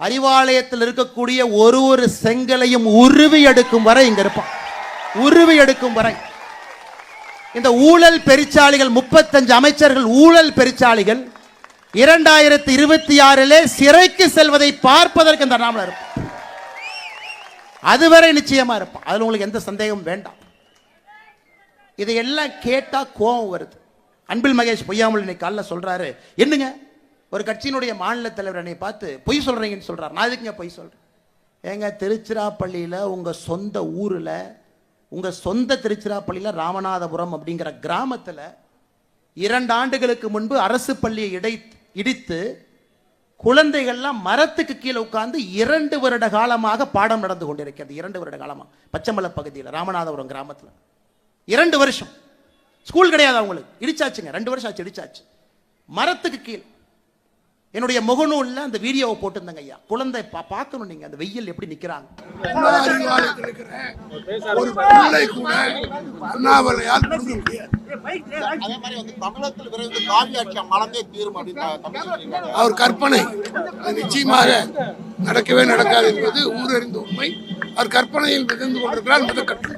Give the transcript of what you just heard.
அறிவாலயத்தில் இருக்கக்கூடிய ஒரு ஒரு செங்கலையும் உருவி எடுக்கும் வரை இங்க இருப்பான். உருவி எடுக்கும் வரை. இந்த ஊழல் பெருச்சாளிகள் முப்பத்தஞ்சு அமைச்சர்கள் ஊழல் பெருச்சாளிகள் இரண்டாயிரத்தி இருபத்தி ஆறிலே சிறைக்கு செல்வதை பார்ப்பதற்கு இந்த நாமல இருப்பான். அதுவரை நிச்சயமா இருப்பான். அதில் உங்களுக்கு எந்த சந்தேகமும் வேண்டாம். இதையெல்லாம் கேட்டா கோபம் வருது. அன்பில் மகேஷ் பொய்யாமல் இன்னைக்கு காலைல சொல்றாரு என்னங்க? ஒரு கட்சியினுடைய மாநில தலைவர் என்னை பார்த்து பொய் சொல்கிறீங்கன்னு சொல்கிறார் நான் எதுக்குங்க பொய் சொல்கிறேன் ஏங்க திருச்சிராப்பள்ளியில் உங்கள் சொந்த ஊரில் உங்கள் சொந்த திருச்சிராப்பள்ளியில் ராமநாதபுரம் அப்படிங்கிற கிராமத்தில் இரண்டு ஆண்டுகளுக்கு முன்பு அரசு பள்ளியை இடை இடித்து குழந்தைகள்லாம் மரத்துக்கு கீழே உட்கார்ந்து இரண்டு வருட காலமாக பாடம் நடந்து கொண்டிருக்கிறது. இரண்டு வருட காலமாக பச்சைமலை பகுதியில் ராமநாதபுரம் கிராமத்தில். இரண்டு வருஷம். ஸ்கூல் கிடையாது அவங்களுக்கு. இடிச்சாச்சுங்க. ரெண்டு வருஷம் ஆச்சு இடிச்சாச்சு. மரத்துக்கு கீழ். என்னுடைய முகநூல்ல அந்த வீடியோவை போட்டிருந்தேங்க ஐயா. குழந்தை பா பார்க்கணும் நீங்க. அந்த வெயில் எப்படி இருக்கிற ஒரு பிள்ளை கூட அண்ணாமலையால் புரிந்து முடியாது. அவர் கற்பனை அது நிச்சயமாக நடக்கவே நடக்காது என்பது ஊரறிந்த உண்மை. அவர் கற்பனையில் மிதந்து கொண்டிருக்கிறார் முதற்கட்டம்